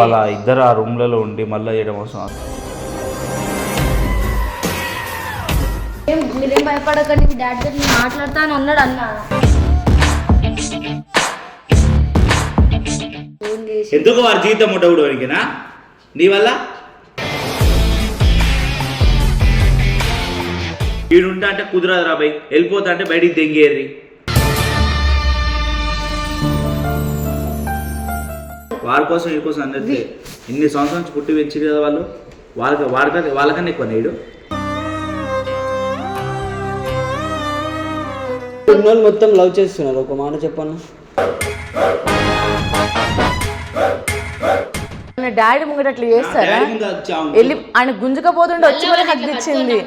వాళ్ళ ఇద్దరు ఆ రూమ్లలో ఉండి మళ్ళీ చేయడం అవసరం ఏం మీరేం భయపడకండి మీ డాడీ దగ్గర నేను మాట్లాడతా అని అన్నాడు అన్న. ఫోన్ చేసి ఎందుకు వారి జీవితం ఉండవుడు వరకేనా నీ వల్ల? వీడుంటా అంటే కుదరదు రా బై వెళ్ళిపోతా అంటే బయటికి దెంగేరి వారి కోసం వీడి కోసం అందరికీ ఇన్ని సంవత్సరాల నుంచి పుట్టి పెంచారు కదా వాళ్ళు? వాళ్ళకి వాడికన్నా వాళ్ళకన్నా ఎక్కువ నేడు. ఉన్నోళ్ళు మొత్తం లవ్ చేస్తున్నారు. ఒక మాట చెప్పన్నా డాడీ ముంగట అట్లా చేస్తారా? వెళ్ళి ఆయన గుంజుకపోతుండే వచ్చి మళ్ళీ హక్ ఇచ్చింది.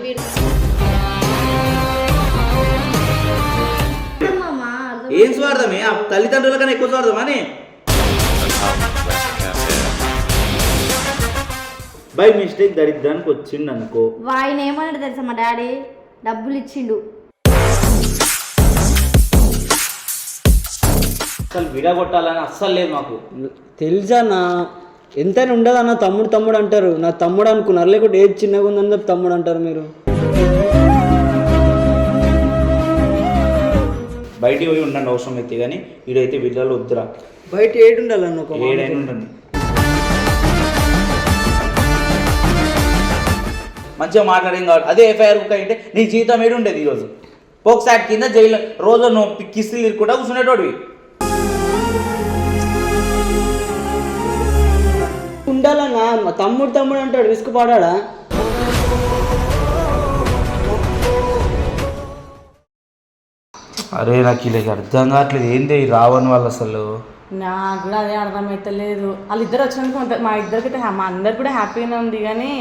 ఏం స్వార్థమే? ఆ తల్లిదండ్రుల కన్నా ఎక్కువ స్వార్థమని బై మిస్టేక్ దరిద్రానికి వచ్చిండు అనుకో ఆయన ఏమన్నాడు తెలుసా మా డాడీ డబ్బులు ఇచ్చిండు అసలు విడగొట్టాలని అస్సలు లేదు మాకు. తెలుసా నా ఎంతైనా ఉండదు అన్న తమ్ముడు తమ్ముడు అంటారు. నా తమ్ముడు అనుకున్నారు. లేకుంటే ఏది చిన్నగా ఉందని చెప్పి తమ్ముడు అంటారు మీరు. బయటికి పోయి ఉండండి అవసరం అయితే కానీ వీడైతే వీళ్ళలో వద్దురా. బయట ఏడు ఉండాలన్న ఒక ఏడైనా ఉండండి. మంచిగా మాట్లాడేం కావాలి అదే ఎఫ్ఐఆర్ బుక్ అయితే నీ జీవితం ఏడు ఉండేది ఈరోజు. పోక్సాట్ కింద జైలు రోజు నువ్వు కిస్తులు ఇరుకుంటా కూర్చునేటోడివి ఉండాలన్నా తమ్ముడు తమ్ముడు అంటాడు విసుగు పడాడా? అరే నాకు ఇలా అర్థం కావట్లేదు. ఏంది ఈ రావణ్ వాళ్ళు అసలు? నాకు కూడా అదే అర్థమైతలేదు. వాళ్ళిద్దరు వచ్చినందుకు కొంత- మా ఇద్దరికి మా అందరికి కూడా హ్యాపీగానే ఉంది కానీ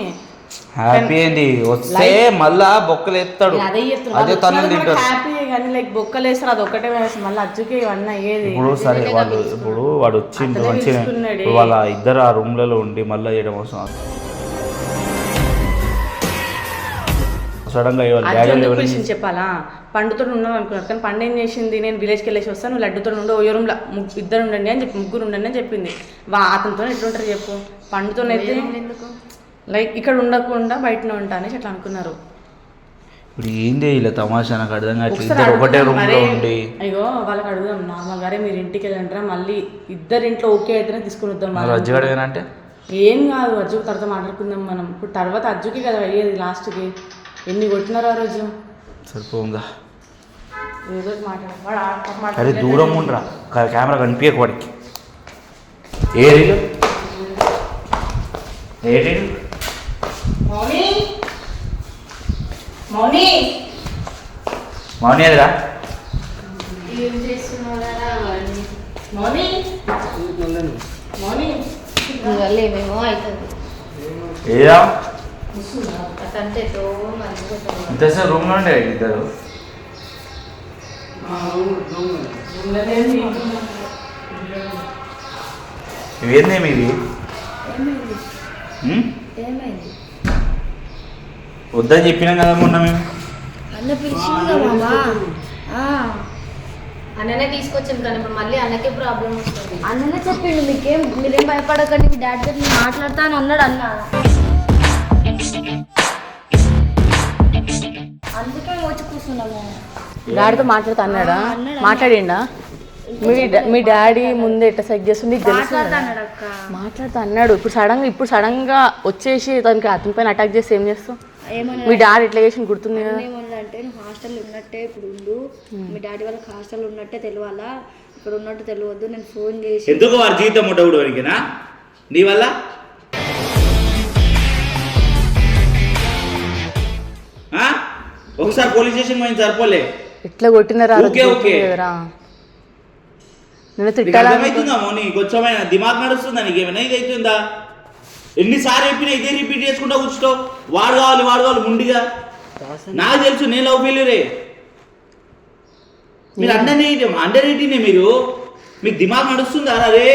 హ్యాపీ ఏంది? వస్తే మళ్ళా బొక్కలు ఎత్తాడు అదే అదే తను తింటాడు. హ్యాపీ కానీ లైక్ బొక్కలు వేస్తారు అది ఒకటే వేస్తారు మళ్ళీ అజ్జుకి ఇవన్నీ అయ్యేది. ఇప్పుడు సరే వాళ్ళు ఇప్పుడు వాడు వచ్చిండు మంచిగా వాళ్ళ ఇద్దరు ఆ రూమ్లలో ఉండి మళ్ళీ చేయడం అవసరం. సడన్గా వాళ్ళ డాడీ అర్జున్ ఎవరు విషయం చెప్పాలా? పండుతో ఉన్నాం అనుకున్నారు కానీ పండు ఏం చేసింది? నేను విలేజ్కి వెళ్ళేసి వస్తాను నువ్వు లడ్డుతో ఉండు ఓ రూమ్లో ఇద్దరు ఉండండి అని చెప్పి ముగ్గురు ఉండండి అని చెప్పింది. వా అతనితో ఎట్లుంటారు చెప్పు? పండుతో అయితే లైక్ ఇక్కడ ఉండకుండా బయటనే ఉంటా అనేసి అట్లా అనుకున్నారు. ఇప్పుడు ఏంది ఇలా తమాషా నాకు అర్థం కావట్లేదు. ఒకటే ఉండి. అయ్యో వాళ్ళకి అడుగుదాం. నార్మల్ గారే మీరు ఇంటికి వెళ్ళంటారా మళ్ళీ ఇద్దరు ఇంట్లో ఓకే అయితేనే తీసుకుని వద్దాం. రజ్జగాడు ఏనంటే ఏం కాదు అజ్జుకి తర్వాత మాట్లాడుకుందాం మనం. ఇప్పుడు తర్వాత అజ్జుకి కదా అయ్యేది లాస్ట్కి ఎన్ని కొట్టినారు ఆ రోజు? సరిపోందా ఏదో మాట్లాడు మాట. అరే దూరం ఉండరా. కెమెరా కనిపించక వాడికి. మౌని? మౌని? మౌని ఎదురా ఏం చేస్తున్నారా మౌని? మౌని? వల్ల ఏమేమో అవుతుంది. ఏదా ఇంతసేపు రూమ్ ఉండే ఇద్దరు. ఇవేందేమి ఇవి? వద్దని చెప్పినాం కదా మొన్న మేము. అన్ననే తీసుకొచ్చింది కానీ ఇప్పుడు మళ్ళీ అన్నకే ప్రాబ్లం వస్తుంది. అన్ననే చెప్పిండు మీకేం మీరేం భయపడకండి మీ డాడీ దగ్గర నేను మాట్లాడతా అని అన్నాడు అన్న. అందుకే వచ్చి కూర్చున్నాము. డాడీతో మాట్లాడుతా అన్నాడా? మాట్లాడిండా? మీ డాడీ ముందే ఎట్లా సెట్ చేస్తుంది తెలుసు మాట్లాడతా. అన్నాడు అక్క మాట్లాడుతా అన్నాడు. ఇప్పుడు సడన్గా ఇప్పుడు సడన్గా వచ్చేసి తనకి అతని పైన అటాక్ చేసి ఏం చేస్తావు? మీ డాడీ ఎట్లా చేసి గుర్తుంది కదా? ఏమన్నాడంటే నువ్వు హాస్టల్ ఉన్నట్టే ఇప్పుడు ఉండు. మీ డాడీ వాళ్ళకి హాస్టల్ ఉన్నట్టే తెలియాలా ఇక్కడ ఉన్నట్టు తెలియవద్దు నేను ఫోన్ చేసి ఎందుకు వారి జీవితం ఉండవుడు వరకేనా నీ వల్ల? ఒకసారి పోలీస్ స్టేషన్ పోయింది సరిపోలే. ఎట్లా కొట్టినారా ఓకే, ఓకే. నీకు కొంచెమైనా దిమాగ్ నడుస్తుందా నీకు ఏమైనా ఇది అవుతుందా ఎన్నిసార్లు చెప్పినా ఇదే రిపీట్ చేసుకుంటా కూర్చుంటావు. వాడు కావాలి వాడు కావాలి ముండిగా నాకు తెలుసు నేను లవ్ ఫెయిల్యూరే మీరు అండర్ అండర్ ఎయిటీనే మీరు. మీకు దిమాగ్ నడుస్తుందా? రే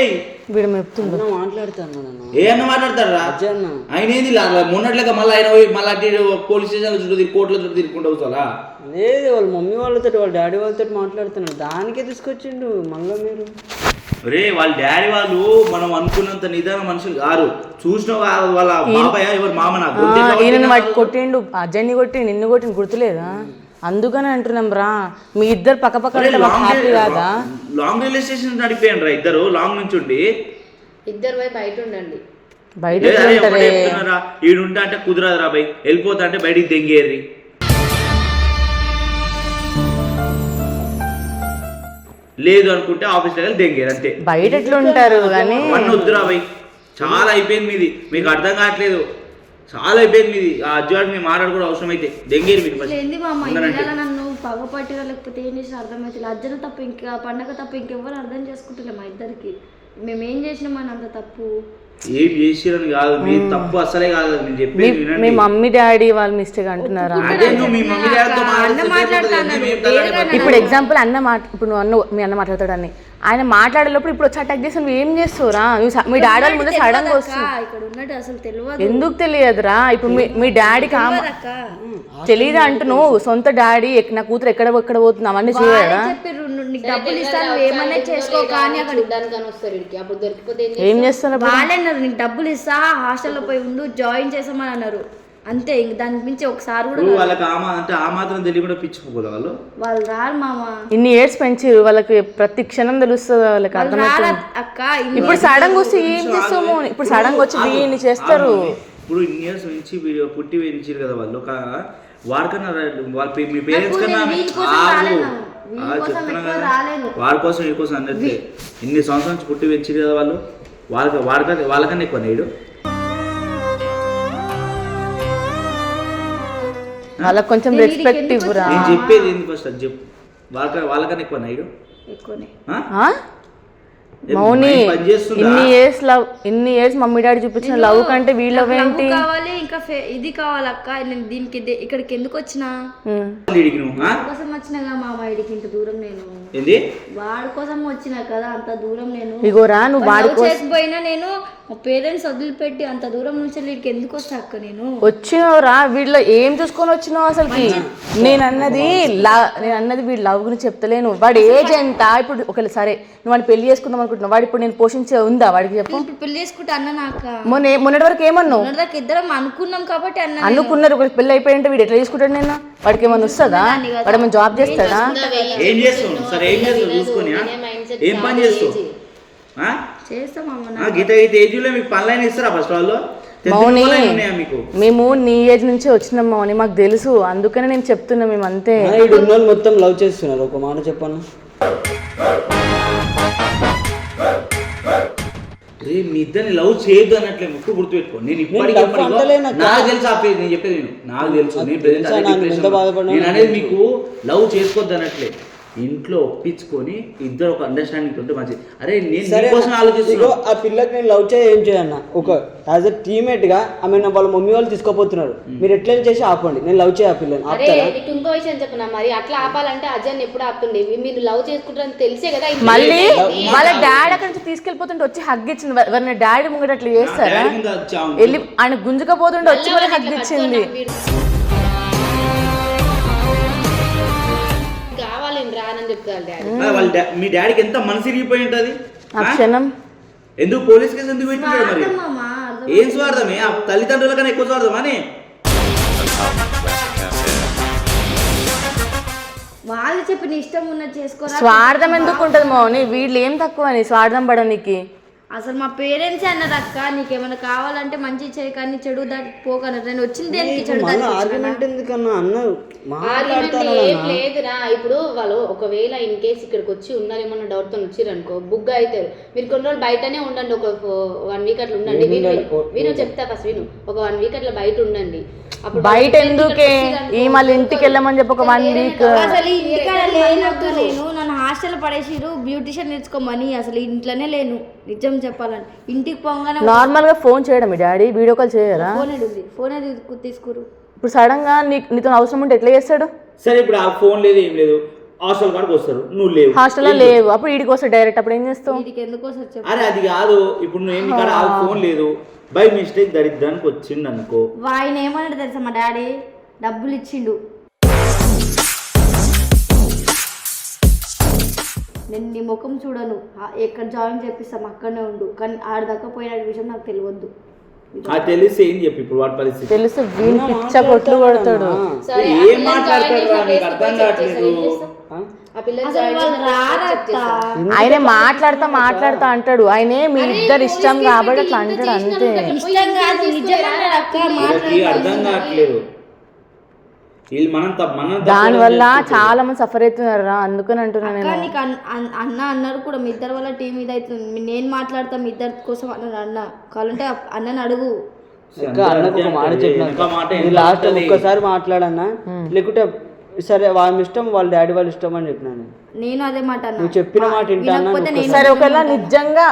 వీడు మెప్తుండు. మాట్లాడుతాను నన్ను. ఏ అన్న మాట్లాడతారా ఆయన ఏంది మొన్నట్లేక మళ్ళీ ఆయన పోయి మళ్ళీ అటు పోలీస్ స్టేషన్ చుట్టూ తిరిగి కోర్టుల చుట్టూ తిరుగుకుంటూ కూర్చోాలా లేదు వాళ్ళ మమ్మీ వాళ్ళతో వాళ్ళ డాడీ వాళ్ళతో మాట్లాడుతున్నాడు. దానికే తీసుకొచ్చిండు మళ్ళీ మీరు రే వాళ్ళ డాడీ వాళ్ళు మనం అనుకున్నంత నిదాన మనుషులు కారు. చూసిన వాళ్ళ బాబాయ్ ఎవరు? మామ నాకు. కొట్టిండు అజయ్ని కొట్టి నిన్ను కొట్టిండు. గుర్తులేదా? అందుకని అంటున్నాం రా. మీ ఇద్దరు పక్క పక్క హ్యాపీ కాదా? లాంగ్ రైల్వే స్టేషన్ నడిపోయాను రా ఇద్దరు లాంగ్ నుంచి ఉండి ఇద్దరు పోయి బయట ఉండండి. బయట ఈడుంటా అంటే కుదరదు రా బై వెళ్ళిపోతా అంటే బయటికి దెంగేరి లేదు అనుకుంటే ఆఫీస్ వెళ్ళి దెంగేరు అంతే. బయట ఎట్లా ఉంటారు కానీ వద్దురా బై చాలా అయిపోయింది మీది. మీకు అర్థం కావట్లేదు. చాలా అయిపోయింది మీది ఆ అజ్జాడు మీ మాట్లాడుకోవడం అవసరం అయితే దెంగేరు మీకు first. ఏంది మా అమ్మ ఉందనంటే. ఇవాళ నన్ను పగపట్టిరా లేకపోతే ఏం చేసినా అర్థమవుతుంది అర్జున తప్ప ఇంకా పండగ తప్ప ఇంకెవ్వరు అర్థం చేసుకుంటులే మా ఇద్దరికి. మేము ఏం చేసినామని అంత తప్పు. ఏం చేసిరని కాదు. మీ తప్పు అసలే కాదు. నేను మీ చెప్పేది మీ వినండి మమ్మీ డాడీ వాళ్ళ మిస్టేక్ అంటున్నారా? అదే నువ్వు మీ మమ్మీ డాడీతో అన్న మాట్లాడుతున్నాడు, వేరేగా ఇప్పుడు ఎగ్జాంపుల్ అన్న మాట ఇప్పుడు నువ్వు అన్న మీ అన్న మాట్లాడతాడని ఆయన మాట్లాడేటప్పుడు ఇప్పుడు వచ్చి అటాక్ చేసి నువ్వు ఏం చేస్తావురా మీ డాడీ వాళ్ళ ముందు సడన్గా వస్తుంది ఎందుకు తెలియదురా? ఇప్పుడు మీ ఆ- అక్క. తెలియదు అంటూ నువ్వు సొంత డాడీ నా కూతురు ఎక్కడ ఎక్కడ పోతుంది అవన్నీ చూడరా చెప్పిర్రు "నువ్వు నీకు డబ్బులు ఇస్తాను నువ్వు ఏమన్నా చేసుకో కానీ అక్కడ అప్పుడు దొరికిపోతే ఏం నీకు డబ్బులు ఇస్తా హాస్టల్లో పోయి ఉండు జాయిన్ చేసామని అన్నారు. అంతే ఇంక దానికి మించి ఒకసారి కూడా వాళ్ళకి ఆ మా- అంటే ఆ మాత్రం తెలియకుండా పిచ్చిపోదా వాళ్ళు. వాళ్ళు రారు మామ. ఇన్ని ఇయర్స్ పెంచిరు వాళ్ళకి ప్రతి క్షణం తెలుస్తుంది వాళ్ళకి వాళ్ళు అర్థమవుతుంది. రారు అక్క ఇన్ని- ఇప్పుడు సడన్గా వస్తే ఏం చేస్తాము ఇప్పుడు సడన్గా వచ్చి వీడిని చేస్తారు. ఇప్పుడు ఇన్ని ఇయర్స్ నుంచి వీడియో పుట్టి పెంచారు కదా వాళ్ళు. ఒక వాడికన్నా రా- వాళ్ళ పే- మీ పేరెంట్స్ కన్నా నేను కోసం ఆగు. రాలేను. ఆ, వీని కోసం చెప్తున్నా ఎక్కువ కదా. రాలేను. వాడి కోసం ఈ కోసం అన్నట్లే ఇన్ని సంవత్సరాల నుంచి పుట్టి పెంచారు కదా వాళ్ళు. వాళ్ళకి వాడికన్నా వాళ్ళకన్నా ఎక్కువ నేడు. వాళ్ళకి కొంచెం రెస్పెక్ట్ ఇవ్వరా? నేను చెప్పేది ఏంది ఫస్ట్ అది చెప్పు. వాళ్ళక వాళ్ళకన్నా ఎక్కువ నేడు ఎక్కువనే. ఆ? మౌని ఇన్ని ఇయర్స్ లవ్ ఇన్ని ఇయర్స్ మమ్మీ డాడీ చూపించిన లవ్ కంటే వీళ్ళ నాకు ఏంటి కావాలి ఇంకా ఇది కావాలి అక్క. నేను దీనికి ఇక్కడికి ఎందుకు వచ్చినా? కోసం వచ్చినాగా మా వాడికి ఇంత దూరం నేను. ఏంది? వాడి కోసం వచ్చినా కదా అంత దూరం నేను. ఇగోరా నువ్వు వాడి లవ్ చేసిపోయినా నేను మా పేరెంట్స్ వదిలిపెట్టి అంత దూరం నుంచి వీడికి ఎందుకు వస్తా అక్క నేను? వచ్చినావురా వీళ్ళ ఏం చూసుకొని వచ్చినావు అసలుకి? నేను అన్నది లా- నేను అన్నది వీడి లవ్ గురించి చెప్తలేను. వాడి ఏజ్ ఎంత? ఇప్పుడు ఒకవేళ సరే నువ్వు వాడిని పెళ్ళి చేసుకుందాం అనుకుంటున్నావు. వాడు ఇప్పుడు నేను పోషించే ఉందా? వాడికి చెప్పు. ఇప్పుడు పెళ్ళి చేసుకుంటే అన్న నాక. మొన్న మొన్నటి వరకు ఏమన్నావు? దాకా ఇద్దరం అనుకున్నాం కాబట్టి అన్న అనుకున్నారు ఒక పెళ్ళి అయిపోయింటే వీడు ఎట్లా చేసుకుంటాడు నేను వాడికి ఏమన్నా వస్తుందా వాడు ఏమైనా జాబ్ చేస్తాడా? ఏం చేస్తావు? సరే ఏం చేస్తావు? చూసుకొని ఆ? ఏం పని చేస్తావు? ఆ? గీత గీత ఏజ్లో మీకు పనులైన ఇస్తారా ఫస్ట్ వాళ్ళు మౌని పనులైన ఉన్నాయా మీకు? మేము నీ ఏజ్ నుంచే వచ్చినాం మౌని మాకు తెలుసు. అందుకనే నేను చెప్తున్నా మేము అంతే ఇక్కడ ఉన్న వాళ్ళు మొత్తం లవ్ చేస్తున్నారు. ఒక మాట చెప్పను? రే మీ ఇద్దరిని లవ్ చేయొద్దు అన్నట్లే ముక్కు గుర్తుపెట్టుకో నేను ఇప్పటికీ. నాకు తెలుసు ఆ పేరు నేను చెప్పేది నేను నాకు తెలుసు నేను. బాధపడినా నేను అనేది తెలుసు. మీకు లవ్ చేసుకోవద్దు అన్నట్లే ఇంట్లో ఒప్పించుకొని ఇద్దరు ఒక అండర్స్టాండింగ్ ఉంటే మంచిది అరే నేను ఆలోచిస్తున్నా. ఆ పిల్లకి నేను లవ్ చేయ ఏం చేయన్న? ఒక యాజ్ ఎ టీమేట్గా ఆమె వాళ్ళ మమ్మీ వాళ్ళు తీసుకోపోతున్నారు. మీరు ఎట్లయినా చేసి ఆపండి. నేను లవ్ చేయ ఆ పిల్లని. అరే ఆపుతారా? నీకు ఇంకో విషయం చెప్పిన మరి? అట్లా ఆపాలంటే అజయ్ ఎప్పుడు ఆపుతుండే? మీరు లవ్ చేసుకుంటారని తెలిసే కదా మళ్ళీ? వాళ్ళ డాడీ అక్కడి నుంచి తీసుకెళ్ళిపోతుంటే వచ్చి హగ్ ఇచ్చింది. ఎవరైనా డాడీ ముంగట అట్లా చేస్తారా. వెళ్ళి ఆయన గుంజుకపోతుంటే వచ్చి హగ్ ఇచ్చింది. చెప్తారు డాడీ. ఆ, వాళ్ళ డా- మీ డాడీకి ఎంత మనసు ఇరిగిపోయి ఉంటది? ఆ ఆ? క్షణం. ఎందుకు పోలీస్ కేసు ఎందుకు మరి? అర్థం ఏం స్వార్థమే? ఆ తల్లిదండ్రుల కన్నా ఎక్కువ స్వార్థం అని వాళ్ళు చెప్పి నీ ఇష్టం ఉన్నది చేసుకోరా. స్వార్థం ఎందుకు ఉంటుంది మౌని? వీళ్ళు ఏం తక్కువ అని స్వార్థం పడనికి. అసలు మా పేరెంట్స్ అన్నారు అక్క నీకేమైనా కావాలంటే మంచి చేయి కానీ చెడు దాటి పోకన్నారు. నేను వచ్చింది దేనికి చెడు ఆర్గ్యుమెంట్ ఎందుకన్నా? అన్న ఆర్గ్యుమెంట్ మాట్లాడతాను ఏం లేదురా. ఇప్పుడు వాళ్ళు ఒకవేళ ఇన్ కేస్ ఇక్కడికి వచ్చి ఉన్నారేమన్నా డౌట్తో వచ్చిర్రు అనుకో బుక్ అవుతారు మీరు కొన్ని రోజులు బయటనే ఉండండి. ఒక వన్ వీక్ అట్లా ఉండండి. విను చెప్తా ఫస్ట్ విను. ఒక వన్ వీక్ అట్లా బయట ఉండండి. అప్పుడు బయట ఎందుకే? ఈ మళ్ళీ ఇంటికి వెళ్ళమని చెప్పి ఒక వన్ వీక్ అసలు నేను నన్ను హాస్టల్ పడేసిరు బ్యూటిషియన్ నేర్చుకోమని అసలు ఇంట్లోనే లేను నిజం చెప్పాలంటే ఇంటికి పోగానే నార్మల్గా ఫోన్ చేయడం మీ డాడీ? వీడియో కాల్ చేయరా? ఫోన్ ఉంది. ఫోన్ తీసుకురు. ఇప్పుడు సడన్గా నీ- నీతో అవసరం ఉంటే ఎట్లా చేస్తాడు? సరే ఇప్పుడు ఆ ఫోన్ లేదు ఏం లేదు. హాస్టల్ కాడికి వస్తారు. నువ్వు లేవు. హాస్టల్లో లేవు. అప్పుడు వీడికి వస్తాడు డైరెక్ట్. అప్పుడు ఏం చేస్తావు? వీటికి ఎందుకో సార్ చెప్పు. అరే అది కాదు. ఇప్పుడు నువ్వు ఎన్ని కాడ? ఆ ఫోన్ లేదు. బై మిస్టేక్ దరిద్రానికి వచ్చిండు అనుకో ఆయన ఏమన్నాడు తెలుసా మా డాడీ? డబ్బులు ఇచ్చిండు. నేను నీ ముఖం చూడను. ఆ- ఎక్కడ జాయిన్ చేపిస్తాం అక్కడనే ఉండు. కానీ ఆడ దాకా పోయిన విషయం నాకు తెలియద్దు. అది తెలిస్తే ఏం చెప్పి ఇప్పుడు వాడి పరిస్థితి? తెలుసు వీని పిచ్చ కొట్లు కొడతాడు. సరే ఏం రా, నీకు అర్థం కావట్లేదు. వాళ్ళు. ఆయనే మాట్లాడతా మాట్లాడతా అంటాడు. ఆయనే మీ ఇద్దరు ఇష్టం కాబట్టి అట్లా అంటాడు అంతే. నువ్వు అట్లా వీళ్ళు మనం తప్ప మనం తప్పు దాని వల్ల చేసుకుంటారు. చాలా మంది సఫర్ అవుతున్నారు రా అందుకని అంటున్నా అక్క నేను. నీకు అన్- అన్- అన్న అన్నారు కూడా మీ ఇద్దరు వల్ల టీం ఇది అవుతుంది నేను మాట్లాడతా మీ ఇద్దరి కోసం అన్నాడు అన్న. కావాలంటే అన్నని అడుగు. అన్నకు ఒక మాట చెప్పిన. లాస్ట్? ఒక్కసారి మాట్లాడన్నా. లేకుంటే సరే వాళ్ళ ఇష్టం వాళ్ళ డాడీ వాళ్ళ ఇష్టం అని చెప్పినాను నేను. అదే మాట అన్న. నువ్వు చెప్పిన మాట సరే ఒకవేళ నిజంగా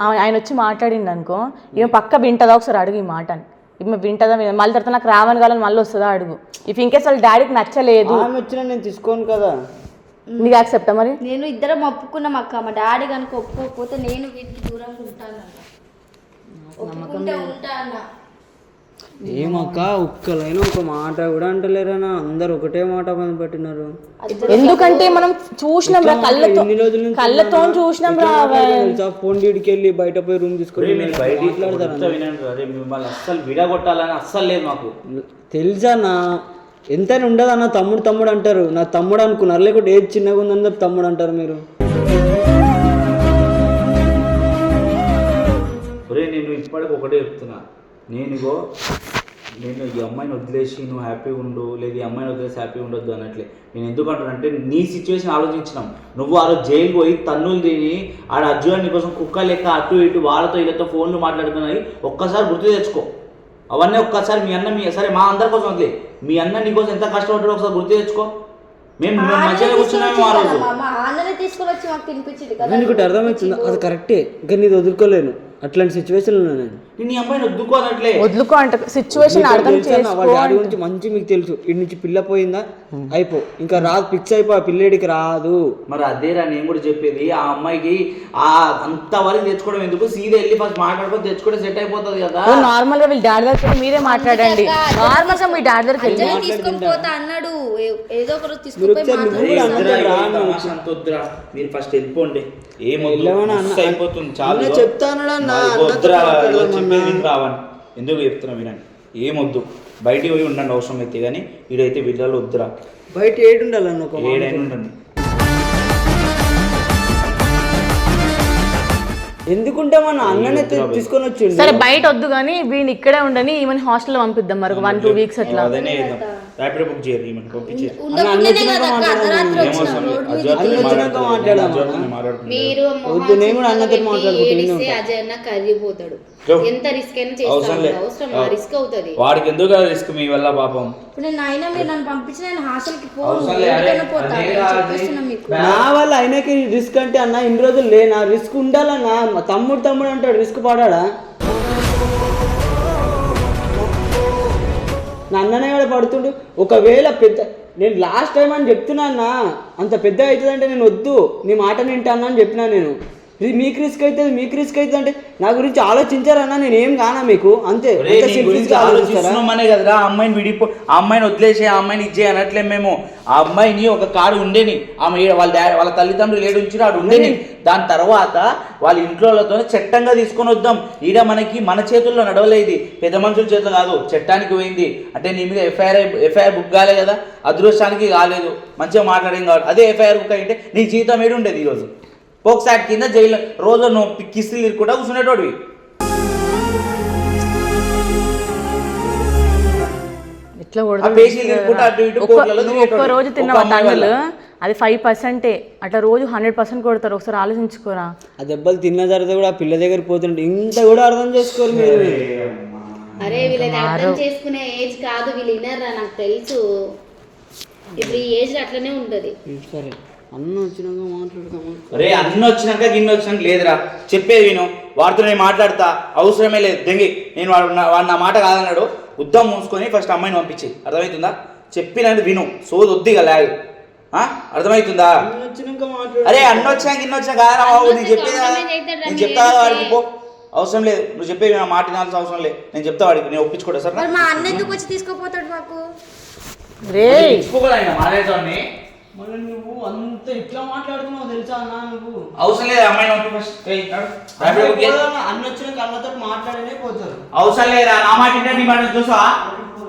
ఆ- ఆయన వచ్చి మాట్లాడిండు అనుకో ఈమె పక్క వింటదా? ఒకసారి అడుగు ఈ మాట ఈమె వింటదా వినదా? మళ్ళీ తర్వాత నాకు రావని కావాలని మళ్ళీ వస్తుందా అడుగు. ఇఫ్ ఇన్కేస్ వాళ్ళ డాడీకి నచ్చలేదు. ఆమె వచ్చినా నేను తీసుకోను కదా. నీకు యాక్సెప్టా మరి? నేను ఇద్దరం ఒప్పుకున్నాం అక్క. మా డాడీ కనుక ఒప్పుకోకపోతే నేను వీటికి దూరంగా ఉంటాను అన్న ఒప్పుకుంటే ఉంటా అన్న ఏమక్క? ఒక్కలైనా ఒక మాట కూడా అంటలేరనా? అందరు ఒకటే మాట పని పెట్టినారు. ఎందుకంటే మనం చూసినాం రా కళ్ళతో ఎన్ని రోజుల నుంచి కళ్ళతో చూసినాం రా ఫోన్ డీడికి వెళ్ళి బయట పోయి రూమ్ తీసుకొని మిమ్మల్ని అస్సలు విడగొట్టాలని అస్సలు లేదు మాకు. తెలుసా నా ఎంతైనా ఉండదన్న తమ్ముడు తమ్ముడు అంటారు. నా తమ్ముడు అనుకున్నారు లేకుంటే ఏది చిన్నగా ఉందని చెప్పి తమ్ముడు అంటారు మీరు. ఒరే నేను ఇప్పటికి ఒకటే చెప్తున్నా. నేను ఇగో నేను ఈ అమ్మాయిని వదిలేసి నువ్వు హ్యాపీగా ఉండు లేదు ఈ అమ్మాయిని వదిలేసి హ్యాపీగా ఉండొద్దు అన్నట్లే. నేను ఎందుకు అంటున్నానంటే నీ సిచ్యువేషన్ ఆలోచించినాం. నువ్వు ఆ రోజు జైలు పోయి తన్నులు తిని ఆడ అర్జున్ నీకోసం కుక్క లెక్క అటు ఇటు వాళ్ళతో వీళ్ళతో ఫోన్లు మాట్లాడుతున్నాయి ఒక్కసారి గుర్తు తెచ్చుకో. అవన్నీ ఒక్కసారి మీ అన్న మీ సరే మా అందరి కోసం వదిలే. మీ అన్న నీకోసం ఎంత కష్టపడ్డాడో ఒకసారి గుర్తు తెచ్చుకో. మేము కూర్చున్నాము ఆ రోజు. మా అన్ననే తీసుకొని వచ్చి మాకు తినిపించింది కదా. నీకు అర్థమవుతుంది అది కరెక్టే ఇంకా నీది వదులుకోలేను. అట్లాంటి సిచ్యువేషన్లో నేను. నేను ఈ అమ్మాయిని వద్దుకోనట్లే వదులుకో అంటే సిచ్యువేషన్ అర్థం తెలుసా నా వాళ్ళ డాడీ గురించి మంచి మీకు తెలుసు. ఇటు నుంచి పిల్ల పోయిందా? అయిపో. ఇంకా రాదు ఫిక్స్ అయిపో ఆ పిల్లేడికి రాదు. మరి అదేరా నేను కూడా చెప్పేది. ఆ అమ్మాయికి ఆ అంత వరకు తెచ్చుకోవడం ఎందుకు? సీదా వెళ్ళి ఫస్ట్ మాట్లాడుకొని తెచ్చుకుంటే సెట్ అయిపోతుంది కదా. నార్మల్గా వీళ్ళ డాడీ దగ్గరికి వెళ్ళి మీరే మాట్లాడండి. నార్మల్గా మీ డాడీ దగ్గరికి వెళ్ళి. తీసుకొని పోతా అన్నాడు. ఏ- ఏదో ఒక రోజు మీరు తీసుకుపోయి వచ్చారు, మాట్లాడు. నువ్వు కూడా వద్దురా, అన్నదే రా ఈ నువ్వు. తమాషా అంత వద్దురా. మీరు ఫస్ట్ వెళ్ళిపోండి. అన్న- మస్తు అయిపోతుంది చాలు. అన్న చెప్తానడా రావని ఎందుకు చెప్తున్నా వినండి. ఏమొద్దు. బయటికి పోయి ఉండండి అవసరం అయితే కానీ ఈడైతే వీళ్ళలో వద్దురా. బయట ఏడు ఉండాలన్న. ఏడైనా ఉండండి. ఎందుకుంటే మన అన్ననే తీ- తీసుకొని వచ్చిండు. సరే బయట వద్దు కానీ వీడిని ఇక్కడే ఉండని ఈమెన్ హాస్టల్లో పంపిద్దాం మరి వన్ టూ వీక్స్ అట్లా. అదనే చేద్దాం ర్యాపిడో బుక్ ఈమెను అన్న అన్న. మీరు అన్నతో అజయ్ అన్న కరిగిపోతాడు. ఎంత రిస్క్ అయినా చేస్తా అవసరం. రిస్క్ అవుతుంది. వాడికి ఎందుకు రిస్క్ మీ వల్ల పాపం? ఇప్పుడు నేను అయినా మీరు నన్ను పంపించిన నేను హాస్టల్కి అవసరం పోను లే, అరే, ఎక్కడికైనా పోతా అదే నేను కాదు. చెప్పేస్తున్నా మీకు. నా వల్ల ఆయనకి రిస్క్ అంటే అన్న ఇన్ని రోజులు లేనా? రిస్క్ ఉండాలన్నా మా తమ్ముడు తమ్ముడు అంటాడు రిస్క్ పడాడా? నా అన్ననే కూడా పడుతుండు. ఒకవేళ పెద్ద నేను లాస్ట్ టైం అని చెప్తున్నా అన్న అంత పెద్ద అవుతుందంటే నేను వద్దు. నీ మాట వింటాను అని చెప్పినా నేను. ఇది మీకు రిస్క్ అవుతుంది మీకు రిస్క్ అవుతుంది అంటే నా గురించి ఆలోచించారన్నా నేను ఏం కానా మీకు? అంతే? ఆలోచిస్తున్నామనే కదరా అమ్మాయిని విడిపో ఆ అమ్మాయిని వదిలేసి ఆ అమ్మాయిని ఇచ్చే అనట్లే మేము. ఆ అమ్మాయిని ఒక కాడు ఉండేని ఆమె వాళ్ళ డాడీ వాళ్ళ తల్లిదండ్రులు ఏడు ఉంచి ఆడు ఉండేని. దాని తర్వాత వాళ్ళ ఇంట్లోతో చట్టంగా తీసుకొని వద్దాం. ఈడ మనకి మన చేతుల్లో నడవలేదు. పెద్ద మనుషుల చేతులు కాదు చట్టానికి పోయింది. అంటే నీ మీద ఎఫ్ఐఆర్ ఎఫ్ఐఆర్ బుక్ కాలే కదా అదృష్టానికి కాలేదు. మంచిగా మాట్లాడేం కాదు. అదే ఎఫ్ఐఆర్ బుక్ అయితే నీ జీవితం ఏడు ఉండేది ఈరోజు. పోక్స్ యాక్ట్ కింద జైలు రోజు నువ్వు కిస్తులు తిరుగుకుంటా కూర్చునేటోడివి. రోజు అమ్మాయి తండ్రులు. అది ఫైవ్ పర్సెంటే అట్లా రోజు హండ్రెడ్ పర్సెంట్ కొడతారు. ఒకసారి ఆలోచించుకోరా. ఆ దెబ్బలు తిన్న తర్వాత కూడా ఆ పిల్ల దగ్గరికి పోతుంటే ఇంత కూడా అర్థం చేసుకోరు మీరు. అరే వీళ్ళని అర్థం చేసుకునే ఏజ్ కాదు వీళ్ళు వినర్రా నాకు తెలుసు. ఇప్పుడు ఈ ఏజ్ అట్లనే ఉంటది. సరే. అన్న వచ్చినాక మాట్లాడతాము. రే అన్న వచ్చినాక గిన్నె వచ్చినాక లేదురా. చెప్పేది విను. వాడితో నేను మాట్లాడతా. అవసరమే లేదు. దెంగి నేను వాడు నా- వాడు నా మాట కాదన్నాడు. ఉద్దం మూసుకొని ఫస్ట్ అమ్మాయిని పంపించి. అర్థమవుతుందా చెప్పినది విను. సోది వద్దిగా లాగ్ ఆ? అర్థమవుతుందా అన్న వచ్చినాక మాట్లాడు అరే అన్న వచ్చినా గిన్నె వచ్చినా కాదరా బాబు. నేను చెప్పేది కదా. నేను చెప్తా కదా వాడికి. పో. అవసరం లేదు. నువ్వు చెప్పేది నా మాట వినాల్సిన అవసరం లేదు. నేను చెప్తా వాడికి. నేను ఒప్పించుకోడా సార్ మరి మా అన్న ఎందుకు వచ్చి తీసుకోపోతాడు మాకు? రే మళ్ళీ నువ్వు అంత ఇట్లా మాట్లాడుతున్నావు తెలుసా అన్న నువ్వు? అవసరం లేదు అమ్మాయిని పంపి ఫస్ట్. అన్న వచ్చినాక అన్నతో మాట్లాడనే పోతారు. అవసరం లేదా నా మాట నీ మాట చూసావా